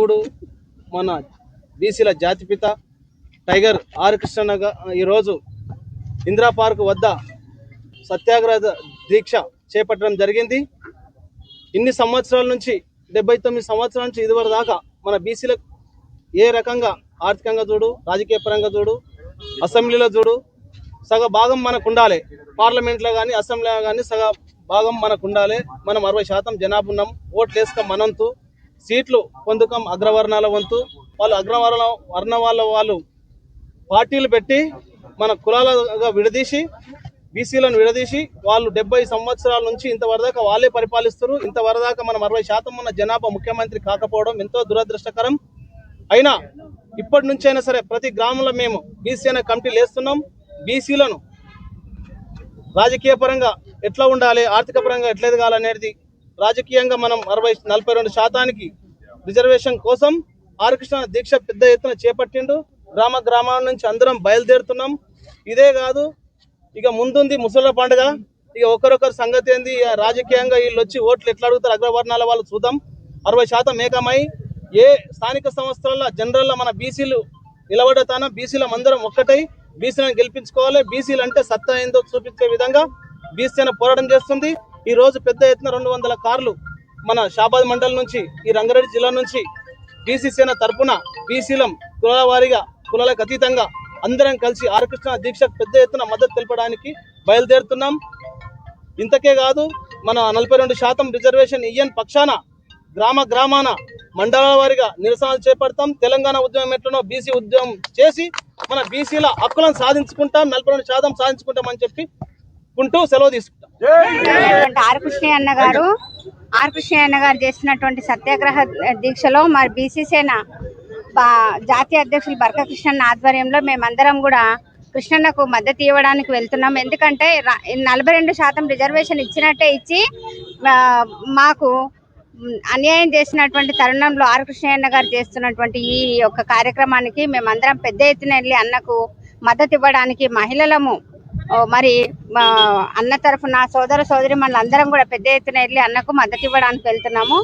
దేవుడు మన బీసీల జాతిపిత టైగర్ ఆర్ కృష్ణ ఈరోజు ఇందిరా పార్క్ వద్ద సత్యాగ్రహ దీక్ష చేపట్టడం జరిగింది. ఇన్ని సంవత్సరాల నుంచి డెబ్బై తొమ్మిది సంవత్సరాల నుంచి ఇదివరకు దాకా మన బీసీలకు ఏ రకంగా ఆర్థికంగా చూడు రాజకీయ పరంగా చూడు అసెంబ్లీలో చూడు సగ భాగం మనకు ఉండాలి. పార్లమెంట్లో కానీ అసెంబ్లీలో కానీ సగ భాగం మనకు ఉండాలి. మనం అరవై శాతం జనాభా ఉన్నాం. ఓట్లు వేసుకోం మనంతు సీట్లు పొందుకం అగ్రవర్ణాల వంతు. వాళ్ళు అగ్రవర్ణ వర్ణ వాళ్ళ వాళ్ళు పార్టీలు పెట్టి మన కులాలుగా విడదీసి బీసీలను విడదీసి వాళ్ళు డెబ్బై సంవత్సరాల నుంచి ఇంతవరదాకా వాళ్ళే పరిపాలిస్తారు ఇంతవరదాకా మనం అరవై శాతం ఉన్న జనాభా ముఖ్యమంత్రి కాకపోవడం ఎంతో దురదృష్టకరం. అయినా ఇప్పటి నుంచైనా అయినా సరే ప్రతి గ్రామంలో మేము బీసీ అనే కమిటీలు వేస్తున్నాం బీసీలను రాజకీయ పరంగా ఎట్లా ఉండాలి ఆర్థిక పరంగా ఎట్లా ఎదగాలనేది రాజకీయంగా మనం అరవై నలభై రెండు శాతానికి రిజర్వేషన్ కోసం హరికృష్ణ దీక్ష పెద్ద ఎత్తున చేపట్టిండు. గ్రామ గ్రామాల నుంచి అందరం బయలుదేరుతున్నాం. ఇదే కాదు ఇక ముందుంది ముసళ్ళ పండుగ. ఇక ఒకరొకరు సంగతి ఏంది? రాజకీయంగా వీళ్ళు వచ్చి ఓట్లు ఎట్లా అడుగుతారు? అగ్రవర్ణాల వాళ్ళు చూద్దాం. అరవై శాతం ఏకమై ఏ స్థానిక సంస్థల జనరల్లో మన బీసీలు నిలబడతానో? బీసీల అందరం ఒక్కటై బీసీలను గెలిపించుకోవాలి. బీసీలు అంటే సత్తా ఏందో చూపించే విధంగా బీసీ పోరాటం చేస్తుంది. ఈ రోజు పెద్ద ఎత్తున రెండు వందల కార్లు మన షాబాద్ మండలం నుంచి ఈ రంగారెడ్డి జిల్లా నుంచి బీసీ సేన తరపున బీసీలం కులాల వారీగా కులాలకు అతీతంగా అందరం కలిసి ఆరకృష్ణ దీక్షకు పెద్ద ఎత్తున మద్దతు తెలపడానికి బయలుదేరుతున్నాం. ఇంతకే కాదు మన నలభై రెండు శాతం రిజర్వేషన్ ఇయ్యని పక్షాన గ్రామ గ్రామాన మండలాల వారిగా నిరసనలు చేపడతాం. తెలంగాణ ఉద్యమం ఎట్లనో బీసీ ఉద్యమం చేసి మన బీసీల హక్కులను సాధించుకుంటాం నలభై రెండు శాతం సాధించుకుంటాం అని చెప్పి కుంటూ సెలవు తీసుకుంటాం. ఆర్ కృష్ణయ్య అన్న గారు ఆర్ కృష్ణయ్య అన్న గారు చేస్తున్నటువంటి సత్యాగ్రహ దీక్షలో మరి బీసీ సేన జాతీయ అధ్యక్షులు బర్క కృష్ణన్న ఆధ్వర్యంలో మేమందరం కూడా కృష్ణన్నకు మద్దతు ఇవ్వడానికి వెళ్తున్నాం. ఎందుకంటే నలభై రెండు శాతం రిజర్వేషన్ ఇచ్చినట్టే ఇచ్చి మాకు అన్యాయం చేసినటువంటి తరుణంలో ఆర్ కృష్ణయ్య గారు చేస్తున్నటువంటి ఈ యొక్క కార్యక్రమానికి మేమందరం పెద్ద ఎత్తున వెళ్ళి అన్నకు మద్దతు ఇవ్వడానికి మహిళలము మరి మా అన్న తరఫున సోదర సోదరి అందరం కూడా పెద్ద ఎత్తున వెళ్ళి అన్నకు మద్దతు ఇవ్వడానికి వెళ్తున్నాము.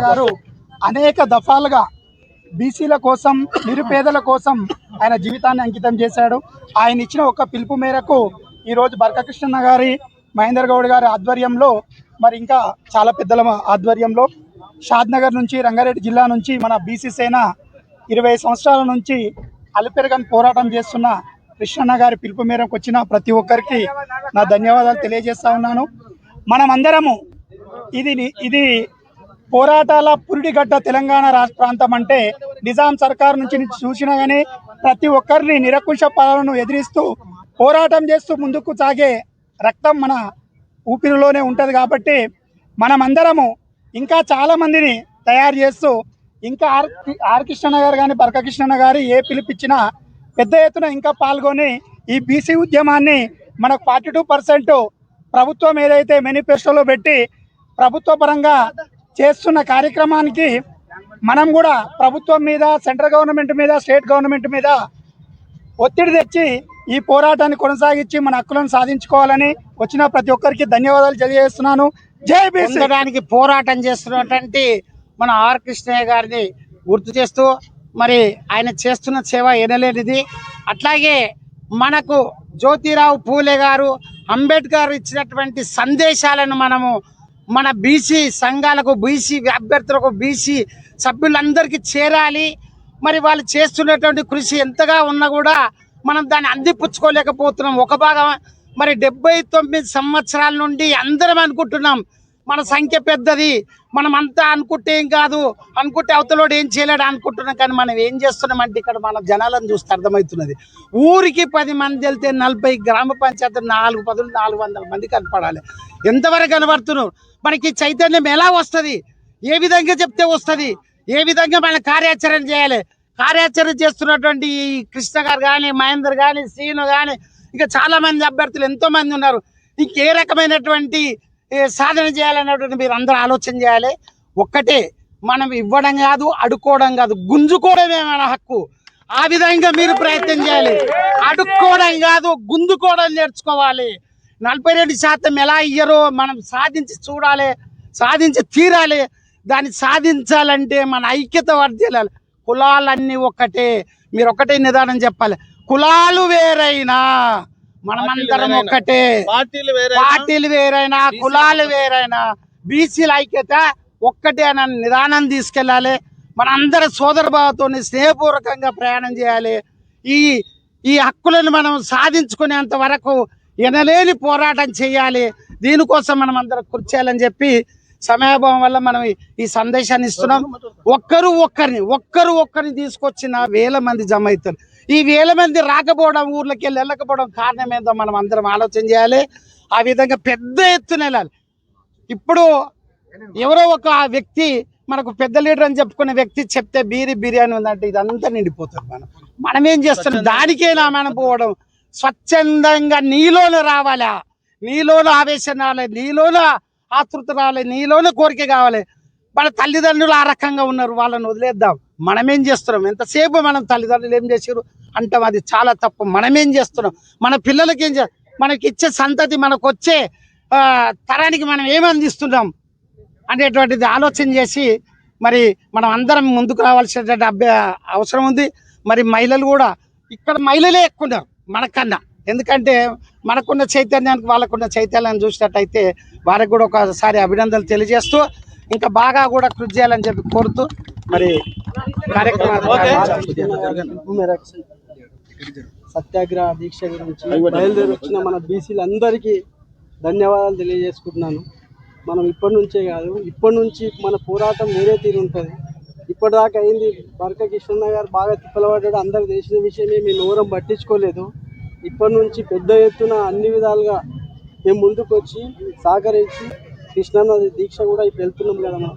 గారు. అనేక దఫాలుగా బీసీల కోసం నిరుపేదల కోసం ఆయన జీవితాన్ని అంకితం చేశాడు. ఆయన ఇచ్చిన ఒక పిలుపు మేరకు ఈరోజు బర్కకృష్ణ గారి మహేందర్ గౌడ్ గారి ఆధ్వర్యంలో మరి ఇంకా చాలా పెద్దల ఆధ్వర్యంలో షాద్నగర్ నుంచి రంగారెడ్డి జిల్లా నుంచి మన బీసీ సేన ఇరవై సంవత్సరాల నుంచి అలిపెరగని పోరాటం చేస్తున్న కృష్ణన్న గారి పిలుపు మేరకు వచ్చిన ప్రతి ఒక్కరికి నా ధన్యవాదాలు తెలియజేస్తా ఉన్నాను. మనమందరము ఇది ని- ఇది పోరాటాల పురిటిగడ్డ తెలంగాణ రాష్ట్ర ప్రాంతం అంటే నిజాం సర్కార్ నుంచి చూసినా కానీ ప్రతి ఒక్కరిని నిరకుశ పాలనను ఎదిరిస్తూ పోరాటం చేస్తూ ముందుకు సాగే రక్తం మన ఊపిరిలోనే ఉంటుంది కాబట్టి మనమందరము ఇంకా చాలామందిని తయారు చేస్తూ ఇంకా ఆర్ ఆర్ కృష్ణ గారు కానీ బరకకృష్ణ గారు ఏ పిలిపించినా పెద్ద ఎత్తున ఇంకా పాల్గొని ఈ బీసీ ఉద్యమాన్ని మనకు ఫార్టీ టూ పర్సెంట్ ప్రభుత్వం ఏదైతే మేనిఫెస్టోలో పెట్టి ప్రభుత్వ పరంగా చేస్తున్న కార్యక్రమానికి మనం కూడా ప్రభుత్వం మీద సెంట్రల్ గవర్నమెంట్ మీద స్టేట్ గవర్నమెంట్ మీద ఒత్తిడి తెచ్చి ఈ పోరాటాన్ని కొనసాగించి మన హక్కులను సాధించుకోవాలని వచ్చిన ప్రతి ఒక్కరికి ధన్యవాదాలు తెలియజేస్తున్నాను. జై బీసీ! పోరాటం చేస్తున్నటువంటి మన ఆర్ కృష్ణయ్య గారిని గుర్తు చేస్తూ మరి ఆయన చేస్తున్న సేవ ఎనలేనిది. అట్లాగే మనకు జ్యోతిరావు పూలే గారు అంబేద్కర్ ఇచ్చినటువంటి సందేశాలను మనము మన బీసీ సంఘాలకు బీసీ అభ్యర్థులకు బీసీ సభ్యులందరికీ చేరాలి. మరి వాళ్ళు చేస్తున్నటువంటి కృషి ఎంతగా ఉన్నా కూడా మనం దాన్ని అందిపుచ్చుకోలేకపోతున్నాం. ఒక భాగం మరి డెబ్బై తొమ్మిది సంవత్సరాల నుండి అందరం అనుకుంటున్నాం. మన సంఖ్య పెద్దది. మనం అంతా అనుకుంటే ఏం కాదు. అనుకుంటే అవతలోడు ఏం చేయలేడు అనుకుంటున్నాం కానీ మనం ఏం చేస్తున్నాం అంటే ఇక్కడ మన జనాలను చూస్తే అర్థమవుతున్నది. ఊరికి పది మంది వెళ్తే నలభై గ్రామ పంచాయతీ నాలుగు పదులు నాలుగు వందల మంది కనపడాలి. ఎంతవరకు కనబడుతున్నారు మనకి చైతన్యం ఎలా వస్తుంది? ఏ విధంగా చెప్తే వస్తుంది? ఏ విధంగా మన కార్యాచరణ చేయాలి? కార్యాచరణ చేస్తున్నటువంటి ఈ కృష్ణ గారు కానీ మహేందర్ కానీ శ్రీను కానీ ఇంకా చాలామంది అభ్యర్థులు ఎంతోమంది ఉన్నారు. ఇంకే రకమైనటువంటి సాధన చేయాలనేటువంటి మీరు అందరూ ఆలోచన చేయాలి. ఒక్కటే మనం ఇవ్వడం కాదు అడుక్కోవడం కాదు గుంజుకోవడమే మన హక్కు. ఆ విధంగా మీరు ప్రయత్నం చేయాలి. అడుక్కోవడం కాదు గుంజుకోవడం నేర్చుకోవాలి. నలభై రెండు శాతం ఎలా ఇయ్యరో మనం సాధించి చూడాలి సాధించి తీరాలి. దాన్ని సాధించాలంటే మన ఐక్యత వర్ధిల్లాలి. కులాలన్నీ ఒక్కటే మీరు ఒకటే నిదానం చెప్పాలి. కులాలు వేరైనా మనమందరం. ఒక్కటే. పార్టీలు వేరే పార్టీలు వేరైనా కులాలు వేరైనా. బీసీల ఐక్యత ఒక్కటే అన్న నిదానం తీసుకెళ్ళాలి. మనందరి సోదర భావంతో స్నేహపూర్వకంగా ప్రయాణం చేయాలి. ఈ ఈ హక్కులను మనం సాధించుకునేంత వరకు ఎనలేని పోరాటం చేయాలి. దీనికోసం మనం అందరం కృషి చేయాలని చెప్పి సమయాభావం వల్ల మనం ఈ- ఈ సందేశాన్ని ఇస్తున్నాం. ఒక్కరు ఒక్కరిని ఒక్కరు ఒక్కరిని తీసుకొచ్చిన వేల మంది జమ అవుతారు. ఈ వేల మంది రాకపోవడం ఊర్లోకి వెళ్ళి వెళ్ళకపోవడం కారణం ఏందో మనం అందరం ఆలోచన చేయాలి. ఆ విధంగా పెద్ద ఎత్తున వెళ్ళాలి. ఇప్పుడు ఎవరో ఒక వ్యక్తి మనకు పెద్ద లీడర్ అని చెప్పుకునే వ్యక్తి చెప్తే బీరి బిర్యానీ ఉందంటే ఇదంతా నిండిపోతుంది మనం. మనం ఏం చేస్తున్నాం? దానికేనా మనం పోవడం. స్వచ్ఛందంగా నీలోనే రావాలా? నీలోన ఆవేశం రావాలి నీలోన ఆతృత రావాలి నీలోన కోరిక కావాలి. మన తల్లిదండ్రులు ఆ రకంగా ఉన్నారు వాళ్ళని వదిలేద్దాం. మనమేం చేస్తున్నాం? ఎంతసేపు మనం తల్లిదండ్రులు ఏం చేసారు అంటాం అది చాలా తప్పు. మనమేం చేస్తున్నాం? మన పిల్లలకి ఏం చే మనకి ఇచ్చే సంతతి మనకు వచ్చే తరానికి మనం ఏమి అందిస్తున్నాం అనేటువంటిది ఆలోచన చేసి మరి మనం అందరం ముందుకు రావాల్సినటువంటి అభ్య అవసరం ఉంది. మరి మహిళలు కూడా ఇక్కడ మహిళలే ఎక్కువ ఉన్నారు మనకన్నా. ఎందుకంటే మనకున్న చైతన్యానికి వాళ్ళకున్న చైతన్యాన్ని చూసినట్టయితే వారికి కూడా ఒకసారి అభినందనలు తెలియజేస్తూ ఇంకా బాగా కూడా కృషి చేయాలని చెప్పి కోరుతూ మరి సత్యాగ్రహ దీక్ష గురించి బయలుదేరి వచ్చిన మన బీసీలందరికీ ధన్యవాదాలు తెలియజేసుకుంటున్నాను. మనం ఇప్పటి నుంచే కాదు ఇప్పటి నుంచి మన పోరాటం వేరే తీరు ఉంటుంది. ఇప్పటిదాకా అయింది బర్క కిషన్న గారు బాగా తిప్పలపడ్డాడు అందరికి తెలిసిన విషయమే మేము ఎవరం పట్టించుకోలేదు. ఇప్పటి నుంచి పెద్ద ఎత్తున అన్ని విధాలుగా మేము ముందుకు వచ్చి సహకరించి కృష్ణన్న దీక్ష కూడా ఇప్పుడు వెళ్తున్నాం కదా మనం.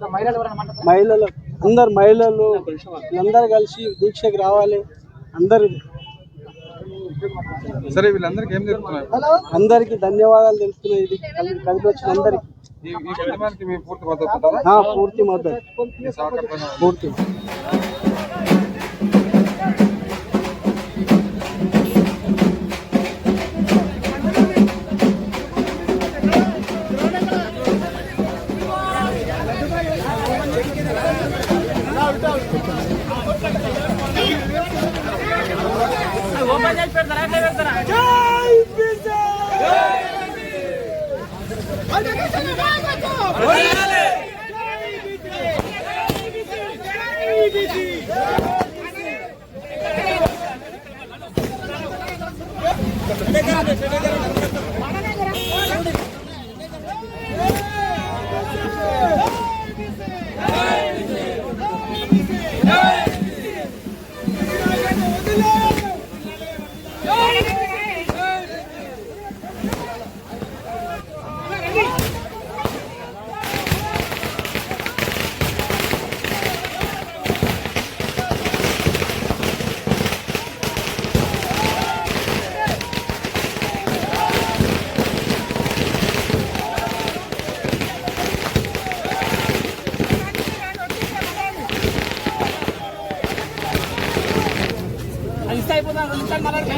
మహిళలు అందరు మహిళలు వీళ్ళందరూ కలిసి దీక్షకి రావాలి. అందరు సరే వీళ్ళందరికీ ఏం చెప్తున్నారు? అందరికి ధన్యవాదాలు తెలుపుతున్నాయి ఇది కలి- కదిలి వచ్చిన అందరికి. పూర్తి మద్దతు పూర్తి మద్దతు. పూర్తి. Gracias. నాగర్